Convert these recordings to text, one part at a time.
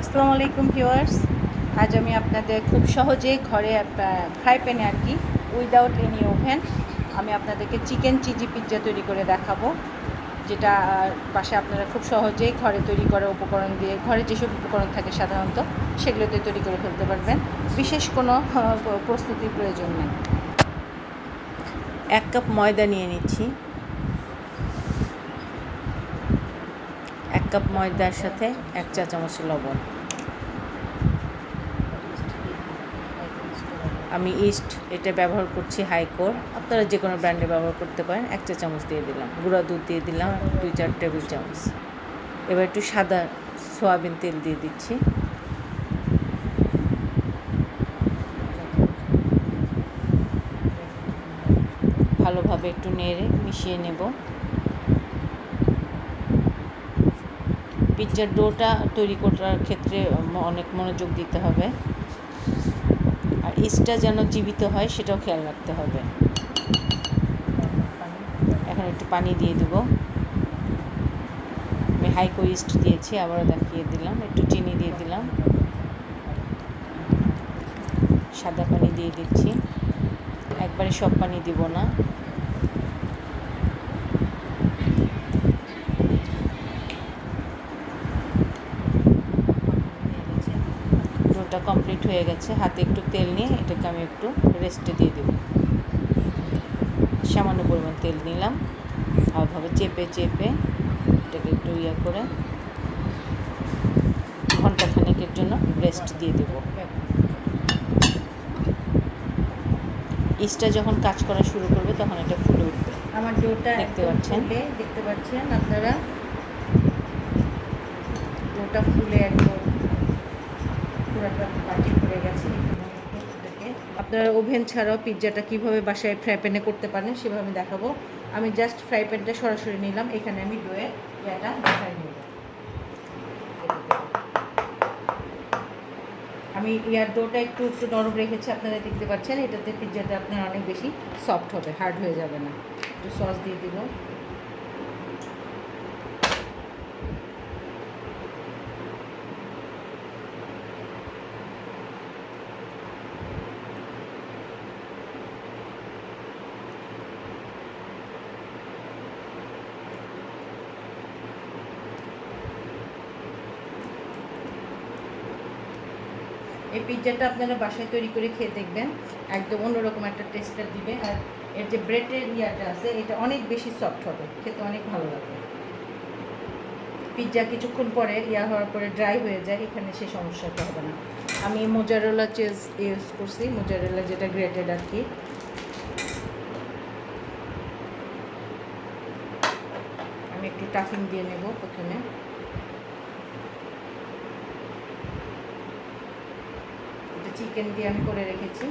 আসসালামু আলাইকুম ভিউয়ার্স। আজ আমি আপনাদের খুব সহজে ঘরে একটা ফ্রাই প্যানে আর কি, উইদাউট এনি ওভেন, আমি আপনাদেরকে চিকেন চিজি পিৎজা তৈরি করে দেখাবো, যেটা পাশে আপনারা খুব সহজেই ঘরে তৈরি করা উপকরণ দিয়ে, ঘরে যেসব উপকরণ থাকে সাধারণত, সেগুলোতে তৈরি করে ফেলতে পারবেন। বিশেষ কোনো প্রস্তুতির প্রয়োজন নেই। এক কাপ ময়দা নিয়ে নিচ্ছি। এক কাপ ময়দার সাথে এক চা চামচ লবণ। আমি ইস্ট, এটা ব্যবহার করছি হাইকোর আপনারা যে কোনো ব্র্যান্ডে ব্যবহার করতে পারেন, এক চা চামচ দিয়ে দিলাম। গুঁড়া দুধ দিয়ে দিলাম, দুই চার টেবিল চামচ। এবার একটু সাদা সয়াবিন তেল দিয়ে দিচ্ছি। ভালোভাবে একটু নেড়ে মিশিয়ে নেব। পিৎজার ডোটা তৈরি করার ক্ষেত্রে অনেক মনোযোগ দিতে হবে। আর ইস্টটা যেন জীবিত হয়, সেটাও খেয়াল রাখতে হবে। এখন একটু পানি দিয়ে দেব। আমি হাইকো ইস্ট দিয়েছি, আবারও দেখিয়ে দিলাম। একটু চিনি দিয়ে দিলাম। সাদা পানি দিয়ে দিচ্ছি। একবারে সব পানি দিব না। ডোটা কমপ্লিট হয়ে গেছে। হাতে একটু তেল নিয়ে এটাকে আমি একটু রেস্টে দিয়ে দেবো। সামান্য পরিমাণ তেল নিলাম। ভালোভাবে চেপে চেপে এটাকে একটু ইয়ে করে ঘণ্টা খানেকের জন্য রেস্ট দিয়ে দেব। ইস্টটা যখন কাজ করা শুরু করবে তখন এটা ফুলে উঠবে। আমার ডোটা দেখতে পাচ্ছেন? দেখতে পাচ্ছেন আপনারা? ডোটা ফুলে একদম। গেছে আপনারা ওভেন ছাড়াও পিৎজাটা কীভাবে বাসায় ফ্রাই প্যানে করতে পারেন সেভাবে আমি দেখাবো। আমি জাস্ট ফ্রাই প্যানটা সরাসরি নিলাম, এখানে আমি ডোয়ে এটা দেখাই নেব। আমি ইয়ার ডোটা একটু একটু নরম রেখেছি, আপনারা দেখতে পাচ্ছেন, এটাতে পিৎজাটা আপনার অনেক বেশি সফট হবে হার্ড হয়ে যাবে না। একটু সস দিয়ে দিব এই পিৎজাটা আপনারা বাসায় তৈরি করে খেয়ে দেখবেন। একদম অন্যরকম একটা টেস্টটা দিবে। আর এর যে ব্রেডের ইয়াটা আছে, এটা অনেক বেশি সফট হবে। খেতে অনেক ভালো লাগবে। পিৎজা কিছুক্ষণ পরে ইয়া হওয়ার পরে ড্রাই হয়ে যায়, এখানে সে সমস্যাটা হবে না। আমি মোজারেলা চেজ ইউজ করছি মোজারেলা যেটা গ্রেটেড আর কি। আমি একটু টাফিং দিয়ে নেব প্রথমে। এটা চিকেন দিয়ে আমি করে রেখেছি।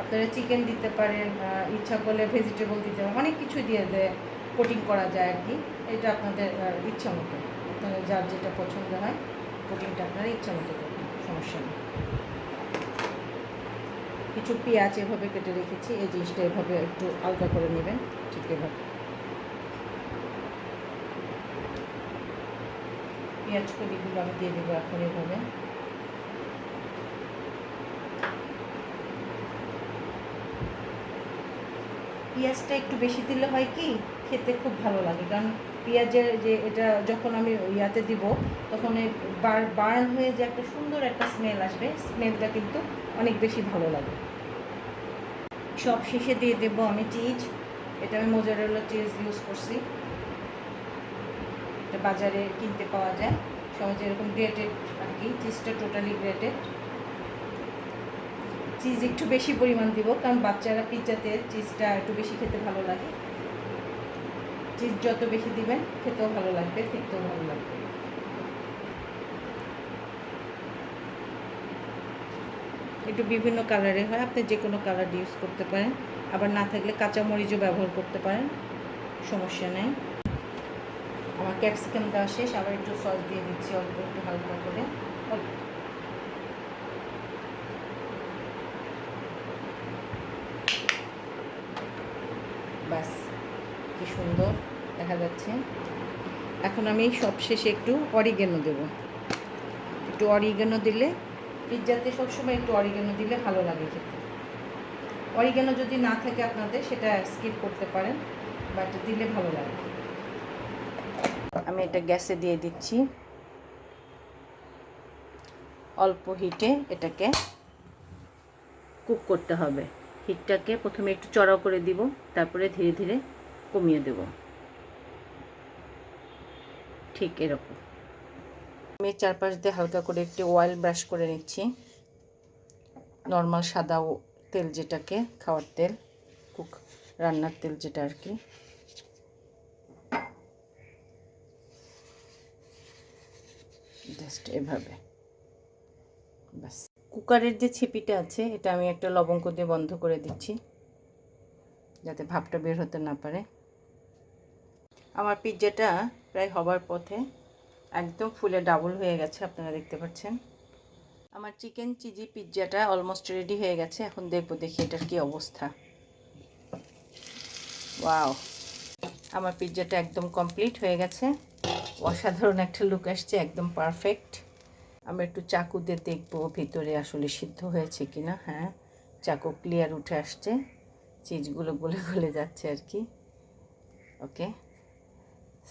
আপনারা চিকেন দিতে পারেন ইচ্ছা করলে ভেজিটেবল দিতে পারেন, অনেক কিছু দিয়ে দেয় কোটিং করা যায় আর কি। এটা আপনাদের ইচ্ছা মতো। আপনাদের যার যেটা পছন্দ হয় কোটিংটা আপনারা ইচ্ছা মতো করবেন সমস্যা নেই। কিছু পেঁয়াজ এভাবে কেটে রেখেছি, এই জিনিসটা এভাবে একটু আলগা করে নেবেন, ঠিক এভাবে। পেঁয়াজ কলিগুলো আমি দিয়ে দেবো এখন এভাবে। পেঁয়াজটা একটু বেশি দিলে হয় কি, খেতে খুব ভালো লাগে। কারণ পেঁয়াজের যে এটা যখন আমি ইয়াতে দিব, তখন বার, বার্ন হয়ে যে একটা সুন্দর একটা স্মেল আসবে, স্মেলটা কিন্তু অনেক বেশি ভালো লাগে। সব শেষে দিয়ে দেবো আমি চিজ। এটা আমি মোজারেলা চিজ ইউজ করছি। এটা বাজারে কিনতে পাওয়া যায়। সহজে এরকম গ্রেটেড আর কি, চিজটা টোটালি গ্রেটেড। চিজ একটু বেশি পরিমাণ দিব, কারণ বাচ্চারা পিৎজাতে চিজটা একটু বেশি খেতে ভালো লাগে। চিজ যত বেশি দিবেন, খেতেও ভালো লাগবে, দেখতেও ভালো লাগবে। একটু বিভিন্ন কালারে হয়, আপনি যে কোনো কালার ইউজ করতে পারেন। আবার না থাকলে কাঁচা মরিচও ব্যবহার করতে পারেন, সমস্যা নেই। আমার ক্যাপসিকাম দেওয়া শেষ, আবার একটু সস দিয়ে দিচ্ছি, অল্প একটু হালকা করে। ব্যাস কি সুন্দর, দেখা যাচ্ছে। এখন আমি সবশেষে একটু অরিগেনো দেব। একটু অরিগানো দিলে, পিৎজাতে সবসময় একটু অরিগানো দিলে ভালো লাগে খেতে। অরিগানো যদি না থাকে আপনাদের, সেটা স্কিপ করতে পারেন বাট দিলে ভালো লাগে। আমি এটা গ্যাসে দিয়ে দিচ্ছি। অল্প হিটে এটাকে কুক করতে হবে। হিটটাকে প্রথমে একটু চড়াও করে দিব, তারপরে ধীরে ধীরে কমিয়ে দেব। ঠিক এরকম। আমি চারপাশ দিয়ে হালকা করে একটি অয়েল ব্রাশ করে নিচ্ছি। নর্মাল সাদা তেল যেটাকে, খাওয়ার তেল কুক রান্নার তেল যেটা আর কি। জাস্ট এভাবে। কুকারের যে ছিপিটা আছে, এটা আমি একটা লবঙ্গ দিয়ে বন্ধ করে দিচ্ছি, যাতে ভাপটা বের হতে না পারে। আমার পিৎজাটা প্রায় হবার পথে একদম ফুলে ডাবল হয়ে গেছে, আপনারা দেখতে পাচ্ছেন। আমার চিকেন চিজি পিৎজাটা অলমোস্ট রেডি হয়ে গেছে, এখন দেখব দেখি এটার কি অবস্থা। ওয়াও! আমার পিৎজাটা একদম কমপ্লিট হয়ে গেছে। অসাধারণ একটা লুক আসছে, একদম পারফেক্ট। আমরা একটু চাকু দিয়ে দেখব ভিতরে আসলে সিদ্ধ হয়েছে কিনা হ্যাঁ? চাকু ক্লিয়ার উঠে আসছে, চিজগুলো গলে গলে যাচ্ছে আর কি। ওকে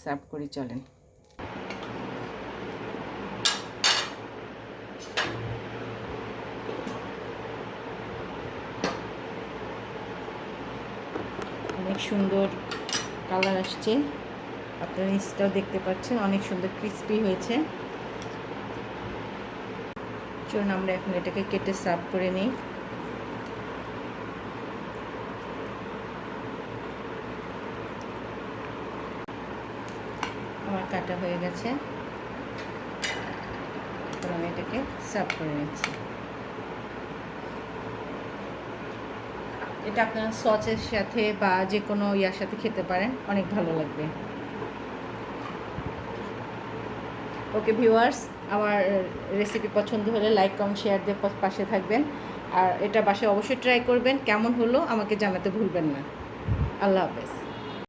সার্ভ করি, চলেন। অনেক সুন্দর কালার আসছে। আপনারা নিচটাও দেখতে পাচ্ছেন, অনেক সুন্দর ক্রিস্পি হয়েছে। চলুন আমরা এখন এটাকে কেটে সার্ভ করে নিই। আমার কাটা হয়ে গেছে। আমি এটাকে সার্ভ করে নিচ্ছি। এটা আপনারা সসের সাথে বা যে কোনো ইয়ার সাথে খেতে পারেন, অনেক ভালো লাগবে। ওকে ভিউয়ার্স, আমার রেসিপি পছন্দ হলে লাইক কম শেয়ার দিয়ে পাশে থাকবেন। আর এটা বাসায় অবশ্যই ট্রাই করবেন। কেমন হলো আমাকে জানাতে ভুলবেন না। আল্লাহ হাফেজ।